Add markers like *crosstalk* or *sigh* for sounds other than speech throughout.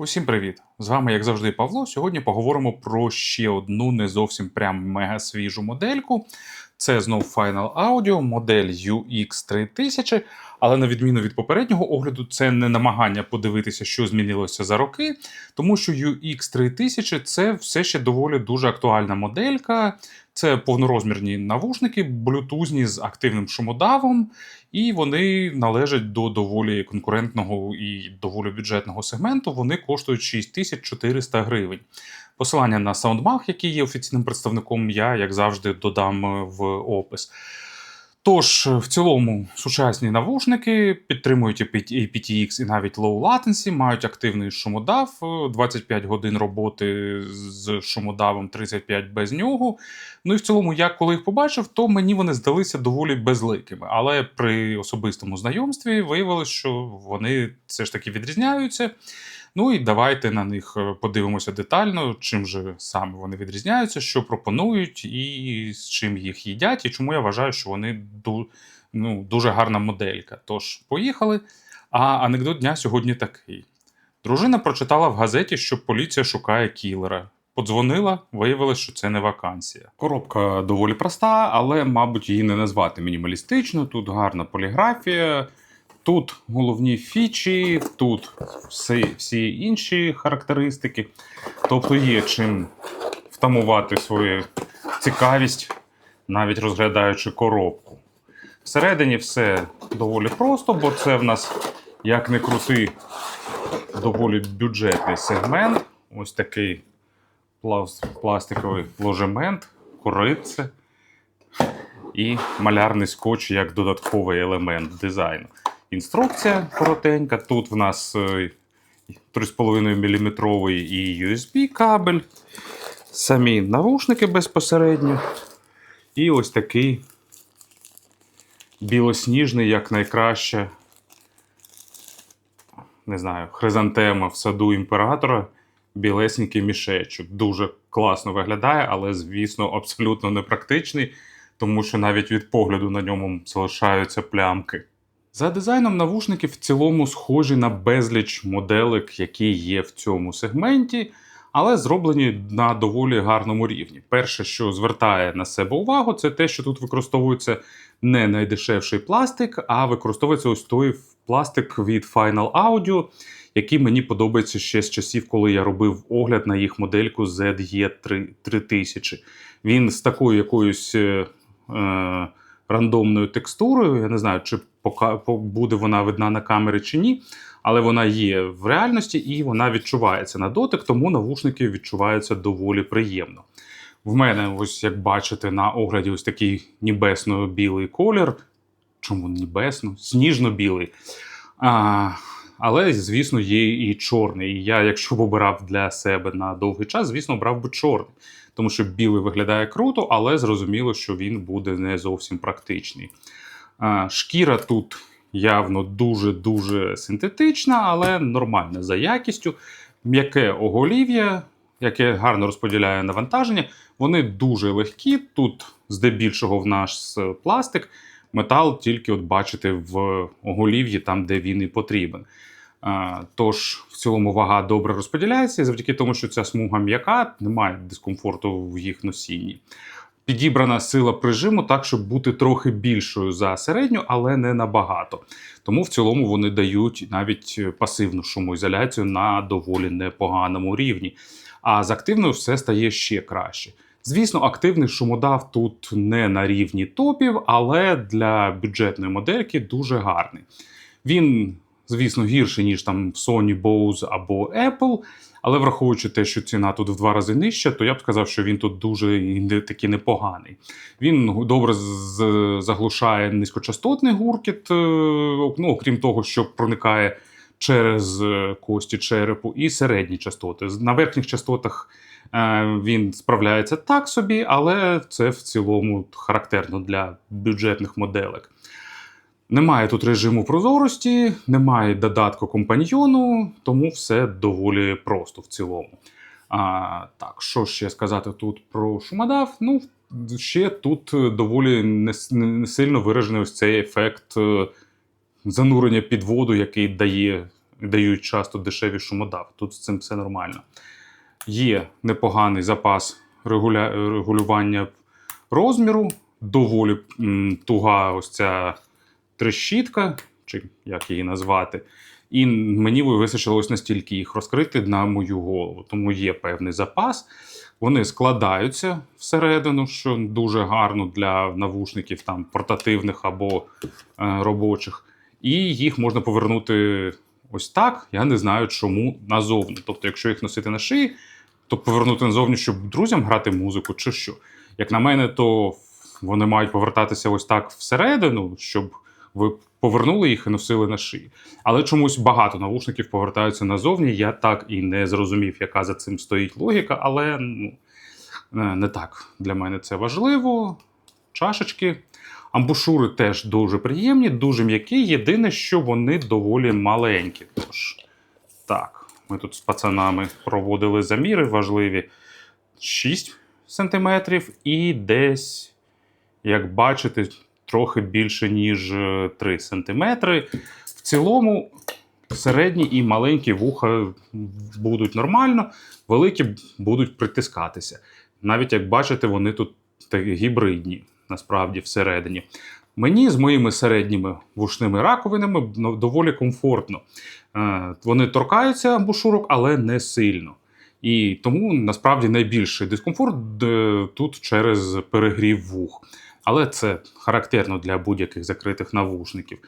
Усім привіт! З вами, як завжди, Павло. Сьогодні поговоримо про ще одну не зовсім прям мега свіжу модельку. Це знов Final Audio, модель UX3000. Але на відміну від попереднього огляду, це не намагання подивитися, що змінилося за роки, тому що UX3000 це все ще доволі дуже актуальна моделька. Це повнорозмірні навушники, блютузні з активним шумодавом, і вони належать до доволі конкурентного і доволі бюджетного сегменту. Вони коштують 6400 гривень. Посилання на SoundMag, який є офіційним представником, я, як завжди, додам е, в опис. Тож, в цілому, сучасні навушники підтримують і aptX і навіть low latency, мають активний шумодав, е, 25 годин роботи з шумодавом, 35 без нього. Ну і в цілому, я коли їх побачив, то мені вони здалися доволі безликими. Але при особистому знайомстві виявилось, що вони все ж таки відрізняються. Ну і давайте на них е, подивимося детально, чим же саме вони відрізняються, що пропонують, і з чим їх їдять, і чому я вважаю, що вони ну, дуже гарна моделька. Тож, поїхали. А анекдот дня сьогодні такий: дружина прочитала в газеті, що поліція шукає кілера. Подзвонила, виявилось, що це не вакансія. Коробка доволі проста, але, мабуть, її не назвати мінімалістично. Тут гарна поліграфія. Тут головні фічі, тут всі, всі інші характеристики. Тобто є чим втамувати свою цікавість, навіть розглядаючи коробку. Всередині все доволі просто, бо це в нас, як не крутий, доволі бюджетний сегмент. Ось такий пластиковий ложемент, кориця і малярний скотч як додатковий елемент дизайну. Інструкція коротенька. Тут в нас е, 3,5 мм і USB кабель, самі навушники безпосередньо. І ось такий білосніжний, як найкраще, не знаю, хризантема в саду імператора. Білесенький мішечок. Дуже класно виглядає, але, звісно, абсолютно непрактичний, тому що навіть від погляду на ньому залишаються плямки. За дизайном навушники в цілому схожі на безліч моделек, які є в цьому сегменті, але зроблені на доволі гарному рівні. Перше, що звертає на себе увагу, це те, що тут використовується не найдешевший пластик, а використовується ось той пластик від Final Audio, який мені подобається ще з часів, коли я робив огляд на їх модельку ZE3000. Він з такою якоюсь. е, е, рандомною текстурою. Я не знаю, чи буде вона видна на камері чи ні, але вона є в реальності і вона відчувається на дотик, тому навушники відчуваються доволі приємно. В мене, ось як бачите, на огляді ось такий небесно-білий колір. Чому небесно? Сніжно-білий. А, але, звісно, є і чорний. І я, якщо б обирав для себе на довгий час, звісно, брав би чорний. Тому що білий виглядає круто, але зрозуміло, що він буде не зовсім практичний. Шкіра тут явно дуже-дуже синтетична, але нормальна за якістю. М'яке оголів'я, яке гарно розподіляє навантаження. Вони дуже легкі. Тут здебільшого в нас пластик, метал тільки от бачите в оголів'ї, там, де він і потрібен. Тож в цілому вага добре розподіляється, завдяки тому, що ця смуга м'яка, немає дискомфорту в їх носінні. Підібрана сила прижиму так, щоб бути трохи більшою за середню, але не набагато. Тому в цілому вони дають навіть пасивну шумоізоляцію на доволі непоганому рівні. А з активною все стає ще краще. Звісно, активний шумодав тут не на рівні топів, але для бюджетної модельки дуже гарний. Він, звісно, гірший, ніж там Sony, Bose або Apple. Але враховуючи те, що ціна тут в два рази нижча, то я б сказав, що він тут дуже таки непоганий. Він добре заглушає низькочастотний гуркіт, е, ну, окрім того, що проникає через е, кості черепу, і середні частоти. На верхніх частотах е, він справляється так собі, але це в цілому характерно для бюджетних моделек. Немає тут режиму прозорості, немає додатку компаньйону, тому все доволі просто в цілому. А, так, що ще сказати тут про шумодав? Ну, ще тут доволі не, не- сильно виражений ось цей ефект е, занурення під воду, який дає дають часто дешеві шумодави. Тут з цим все нормально. Є непоганий запас регуля... регулювання розміру, доволі м, туга ось ця трещітка, чи як її назвати. І мені вистачило настільки їх розкрити на мою голову. Тому є певний запас. Вони складаються всередину, що дуже гарно для навушників там портативних або е, робочих. І їх можна повернути ось так. Я не знаю, чому назовні. Тобто, якщо їх носити на шиї, то повернути назовні, щоб друзям грати музику, чи що. Як на мене, то вони мають повертатися ось так всередину, щоб ви повернули їх і носили на шиї. Але чомусь багато навушників повертаються назовні. Я так і не зрозумів, яка за цим стоїть логіка, але ну, не не так для мене це важливо. Чашечки. Амбушури теж дуже приємні, дуже м'які. Єдине, що вони доволі маленькі. Тож, так, ми тут з пацанами проводили заміри важливі 6 см і десь, як бачите, трохи більше, ніж 3 см. В цілому середні і маленькі вуха будуть нормально, великі будуть притискатися. Навіть як бачите, вони тут такі гібридні, насправді, всередині. Мені з моїми середніми вушними раковинами ну, доволі комфортно. Е, Вони торкаються амбушурок, але не сильно. І тому насправді найбільший дискомфорт е, тут через перегрів вух. Але це характерно для будь-яких закритих навушників.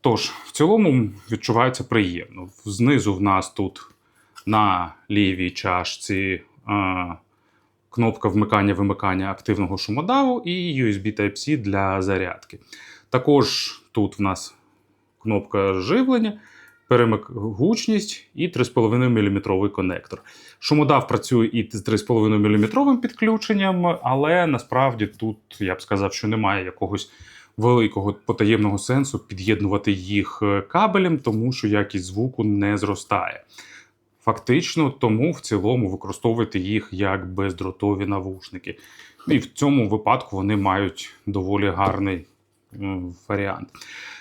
Тож, в цілому відчувається приємно. Знизу в нас тут на лівій чашці е, кнопка вмикання-вимикання активного шумодаву і USB Type-C для зарядки. Також тут в нас кнопка живлення, перемик гучність і 3,5 мм конектор. Шумодав працює і з 3,5 мм підключенням, але насправді тут я б сказав, що немає якогось великого потаємного сенсу під'єднувати їх е, кабелем, тому що якість звуку не зростає. Фактично, тому в цілому використовувати їх як бездротові навушники. І в цьому випадку вони мають доволі гарний варіант.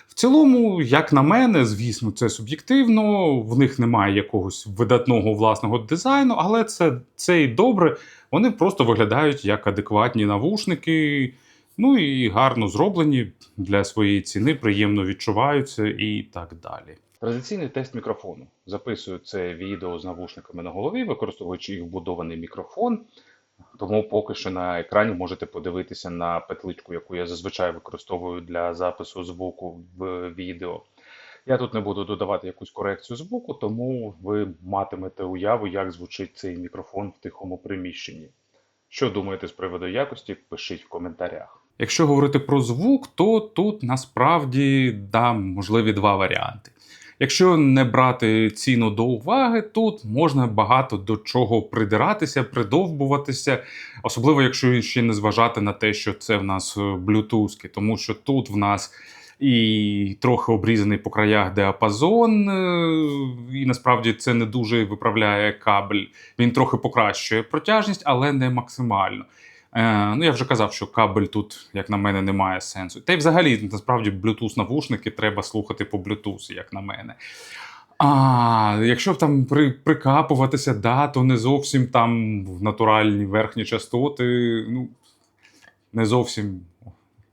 В цілому, як на мене, звісно, це суб'єктивно, в них немає якогось видатного власного дизайну, але це, це і добре. Вони просто виглядають як адекватні навушники, ну і гарно зроблені для своєї ціни, приємно відчуваються і так далі. Традиційний тест мікрофону. Записую це відео з навушниками на голові, використовуючи їх вбудований мікрофон. Тому поки що на екрані можете подивитися на петличку, яку я зазвичай використовую для запису звуку в відео. Я тут не буду додавати якусь корекцію звуку, тому ви матимете уяву, як звучить цей мікрофон в тихому приміщенні. Що думаєте з приводу якості, пишіть в коментарях. Якщо говорити про звук, то тут насправді да, можливі два варіанти. Якщо не брати ціну до уваги, тут можна багато до чого придиратися, придовбуватися, особливо якщо ще не зважати на те, що це в нас блютузки, тому що тут в нас і трохи обрізаний по краях діапазон, е, і насправді це не дуже виправляє кабель. Він трохи покращує протяжність, але не максимально. Е, ну, я вже казав, що кабель тут, як на мене, не має сенсу. Та й взагалі, насправді, Bluetooth навушники треба слухати по Bluetooth, як на мене. А якщо там при, прикапуватися, да, то не зовсім там в натуральні верхні частоти, ну, не зовсім,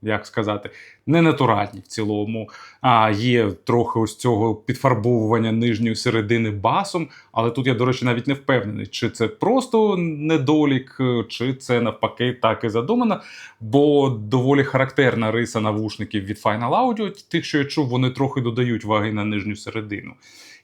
як сказати, не натуральні в цілому. А є трохи ось цього підфарбовування нижньої середини басом. Але тут я, до речі, навіть не впевнений, чи це просто недолік, чи це навпаки так і задумано. Бо доволі характерна риса навушників від Final Audio, тих, що я чув, вони трохи додають ваги на нижню середину.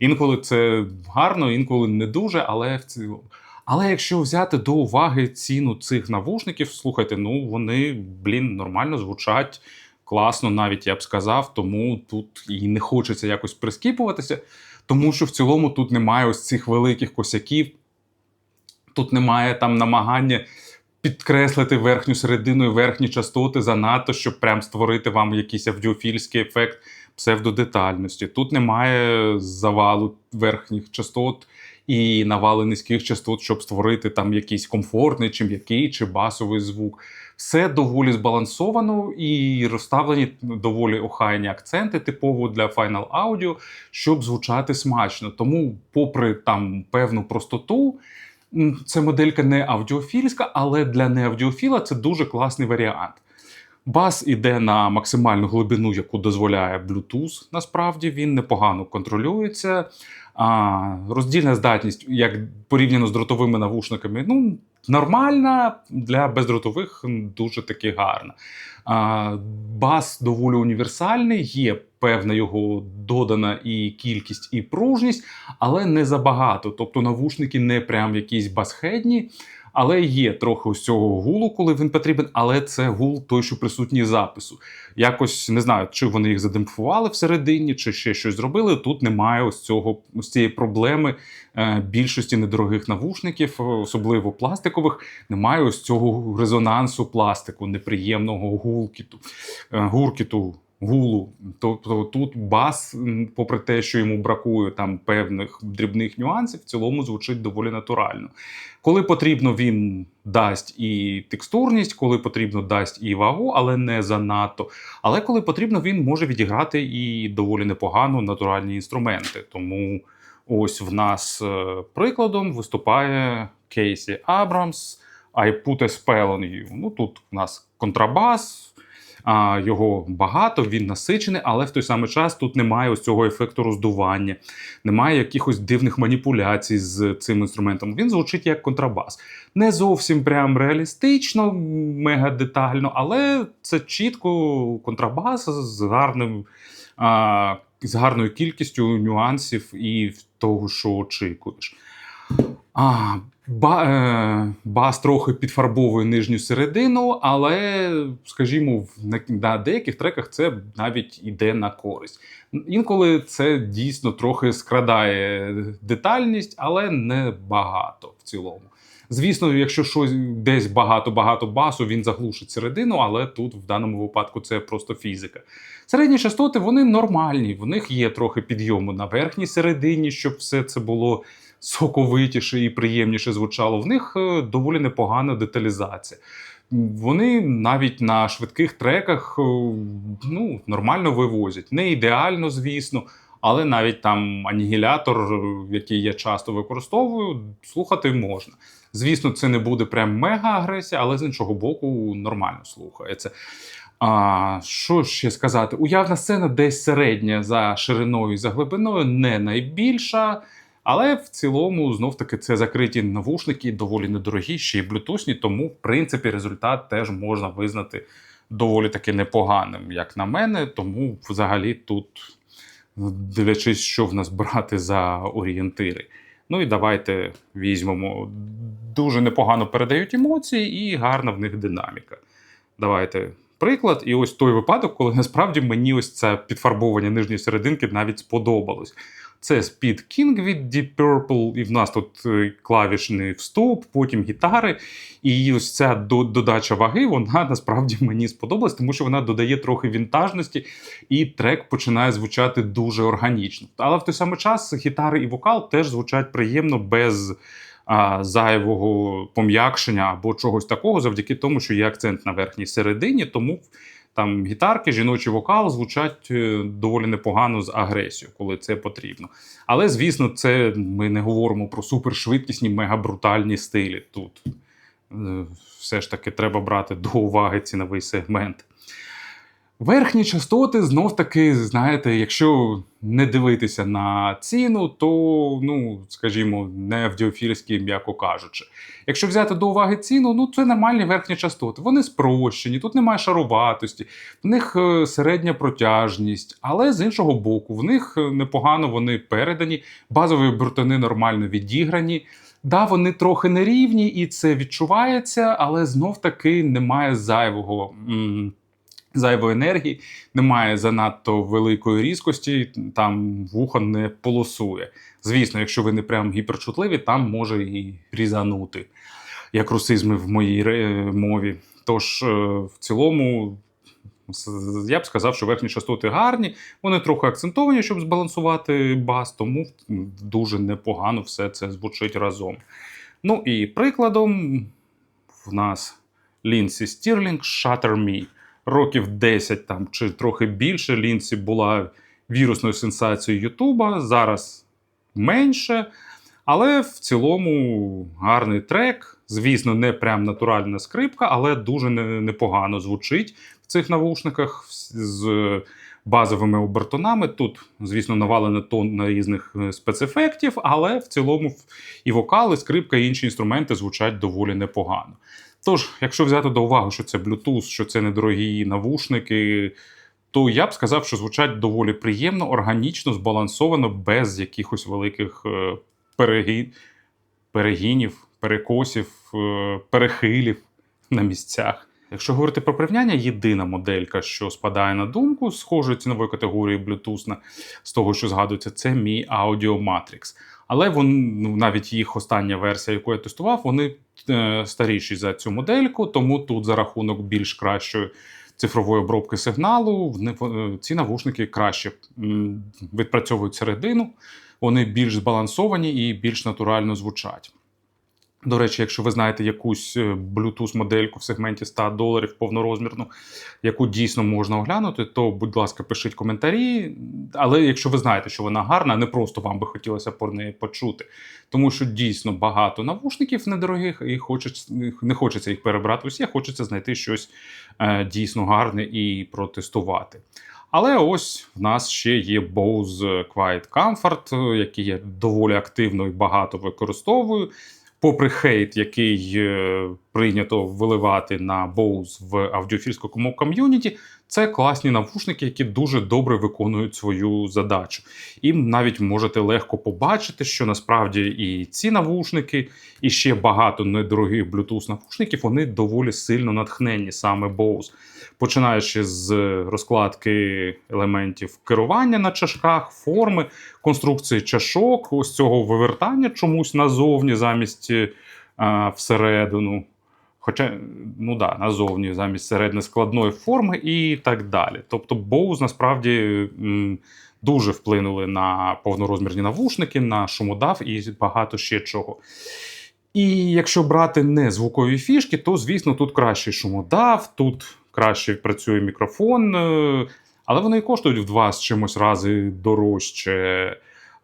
Інколи це гарно, інколи не дуже, але в цілому. Але якщо взяти до уваги ціну цих навушників, слухайте, ну вони, блін, нормально звучать класно, навіть я б сказав, тому тут і не хочеться якось прискіпуватися, тому що в цілому тут немає ось цих великих косяків, тут немає там намагання підкреслити верхню середину і верхні частоти занадто, щоб прям створити вам якийсь аудіофільський ефект псевдодетальності. Тут немає завалу верхніх частот і навали низьких частот, щоб створити там якийсь комфортний, чи м'який, чи басовий звук. Все доволі збалансовано і розставлені доволі охайні акценти, типово для Final Audio, щоб звучати смачно. Тому, попри там певну простоту, це моделька не аудіофільська, але для неаудіофіла це дуже класний варіант. Бас іде на максимальну глибину, яку дозволяє Bluetooth. Насправді він непогано контролюється. А, роздільна здатність, як порівняно з дротовими навушниками, ну нормальна для бездротових дуже таки гарна. А, бас доволі універсальний, є певна його додана і кількість, і пружність, але не забагато. Тобто навушники не прям якісь басхедні. Але є трохи ось цього гулу, коли він потрібен, але це гул той, що присутній запису. Якось не знаю, чи вони їх задемпфували всередині, чи ще щось зробили. Тут немає ось цього ось цієї проблеми е, більшості недорогих навушників, особливо пластикових. Немає ось цього резонансу пластику, неприємного гулкіту, е, гуркіту. Гулу, тобто тут бас, попри те, що йому бракує там певних дрібних нюансів, в цілому звучить доволі натурально. Коли потрібно, він дасть і текстурність, коли потрібно, дасть і вагу, але не занадто. Але коли потрібно, він може відіграти і доволі непогано натуральні інструменти. Тому ось в нас е, прикладом виступає Кейсі Абрамс, I put a spell on you. Ну тут у нас контрабас. А, його багато, він насичений, але в той самий час тут немає ось цього ефекту роздування, немає якихось дивних маніпуляцій з цим інструментом. Він звучить як контрабас. Не зовсім прям реалістично, мега детально, але це чітко контрабас з гарним. А, з гарною кількістю нюансів і того, що очікуєш. А, ба, е, бас трохи підфарбовує нижню середину, але, скажімо, на, деяких треках це навіть іде на користь. Інколи це дійсно трохи скрадає детальність, але не багато в цілому. Звісно, якщо щось десь багато-багато басу, він заглушить середину, але тут в даному випадку це просто фізика. Середні частоти вони нормальні, в них є трохи підйому на верхній середині, щоб все це було соковитіше і приємніше звучало. В них е, доволі непогана деталізація. Вони навіть на швидких треках е, ну, нормально вивозять. Не ідеально, звісно, але навіть там анігілятор, е, який я часто використовую, слухати можна. Звісно, це не буде прям мега агресія, але з іншого боку, нормально слухається. А, Що ще сказати? Уявна сцена десь середня за шириною і за глибиною, не найбільша. Але в цілому, знов таки, це закриті навушники, доволі недорогі, ще й блютусні, тому, в принципі, результат теж можна визнати доволі таки непоганим, як на мене. Тому, взагалі, тут, дивлячись, що в нас брати за орієнтири. Ну і давайте візьмемо. Дуже непогано передають емоції, і гарна в них динаміка. Давайте приклад. І ось той випадок, коли насправді мені ось це підфарбовування нижньої серединки навіть сподобалось. Це Speed King від Deep Purple, і в нас тут е, клавішний вступ, потім гітари. І ось ця додача ваги, вона *laughs* насправді мені сподобалась, тому що вона додає трохи вінтажності, і трек починає звучати дуже органічно. Але в той самий час гітари і вокал теж звучать приємно без зайвого пом'якшення або чогось такого, завдяки тому, що є акцент на верхній середині. Тому там гітарки, жіночий вокал звучать е, доволі непогано з агресією, коли це потрібно. Але, звісно, це ми не говоримо про супершвидкісні, мегабрутальні стилі. Тут е, все ж таки треба брати до уваги ціновий сегмент. Верхні частоти знов таки, знаєте, якщо не дивитися на ціну, то, ну, скажімо, не авдіофільські, м'яко кажучи. Якщо взяти до уваги ціну, ну це нормальні верхні частоти. Вони спрощені, тут немає шаруватості, в них е, середня протяжність, але з іншого боку, в них е, непогано вони передані, базові брутини нормально відіграні. Да, вони трохи нерівні, і це відчувається, але знов таки немає зайвого. Зайвої енергії, немає занадто великої різкості, там вухо не полосує. Звісно, якщо ви не прям гіперчутливі, там може і різанути, як русизми в моїй мові. Тож, е, в цілому, Я б сказав, що верхні частоти гарні, вони трохи акцентовані, щоб збалансувати бас, тому дуже непогано все це звучить разом. Ну і прикладом в нас Лінсі Стірлінг Shatter Me. Років 10 там, чи трохи більше Лінсі була вірусною сенсацією Ютуба, зараз менше. Але в цілому гарний трек. Звісно, не прям натуральна скрипка, але дуже непогано звучить в цих навушниках з базовими обертонами. Тут, звісно, навалено тонна різних е, спецефектів, але в цілому і вокали, скрипка, і інші інструменти звучать доволі непогано. Тож, якщо взяти до уваги, що це Bluetooth, що це недорогі навушники, то я б сказав, що звучать доволі приємно, органічно, збалансовано, без якихось великих е, перегі... перегінів, перекосів, е, перехилів на місцях. Якщо говорити про порівняння, єдина моделька, що спадає на думку схожої цінової категорії Bluetooth з того, що згадується, це мій Audio Matrix. Але вон, ну, навіть їх остання версія, яку я тестував, вони е, старіші за цю модельку, тому тут за рахунок більш кращої цифрової обробки сигналу в е, ці навушники краще відпрацьовують середину, вони більш збалансовані і більш натурально звучать. До речі, якщо ви знаєте якусь е, Bluetooth-модельку в сегменті 100 доларів повнорозмірну, яку дійсно можна оглянути, то, будь ласка, пишіть коментарі. Але якщо ви знаєте, що вона гарна, не просто вам би хотілося про неї почути. Тому що дійсно багато навушників недорогих, і хочеться, не хочеться їх перебрати усі, хочеться знайти щось е, дійсно гарне і протестувати. Але ось в нас ще є Bose Quiet Comfort, е, який я доволі активно і багато використовую. Попри хейт, який е, прийнято виливати на Bose в аудіофільському ком'юніті, це класні навушники, які дуже добре виконують свою задачу. І навіть можете легко побачити, що насправді і ці навушники, і ще багато недорогих Bluetooth навушників, вони доволі сильно натхненні саме Bose. Починаючи з розкладки елементів керування на чашках, форми, конструкції чашок, ось цього вивертання чомусь назовні замість е, всередину. Хоча, ну да, назовні замість середнескладної форми і так далі. Тобто, Bose насправді дуже вплинули на повнорозмірні навушники, на шумодав і багато ще чого. І якщо брати не звукові фішки, то звісно тут кращий шумодав, тут краще працює мікрофон, е, але вони коштують в два з чимось рази дорожче.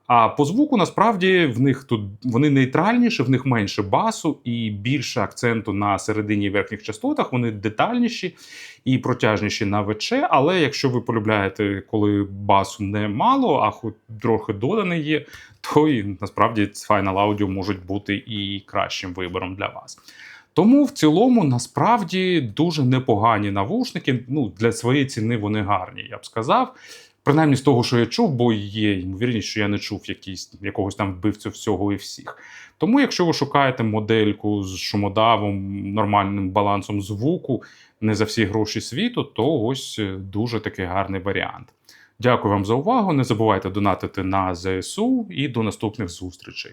А по звуку насправді в них тут вони нейтральніші, в них менше басу і більше акценту на середині верхніх частотах. Вони детальніші і протяжніші на ВЧ. Але якщо ви полюбляєте, коли басу не мало, а хоч трохи доданий є, то і насправді Final Audio можуть бути і кращим вибором для вас. Тому в цілому насправді дуже непогані навушники. Ну, для своєї ціни вони гарні, я б сказав. Принаймні з того, що я чув, бо є ймовірність, що я не чув якийсь, якогось там вбивцю всього і всіх. Тому, якщо ви шукаєте модельку з шумодавом, нормальним балансом звуку, не за всі гроші світу, то ось е, дуже такий гарний варіант. Дякую вам за увагу. Не забувайте донатити на ЗСУ і до наступних зустрічей.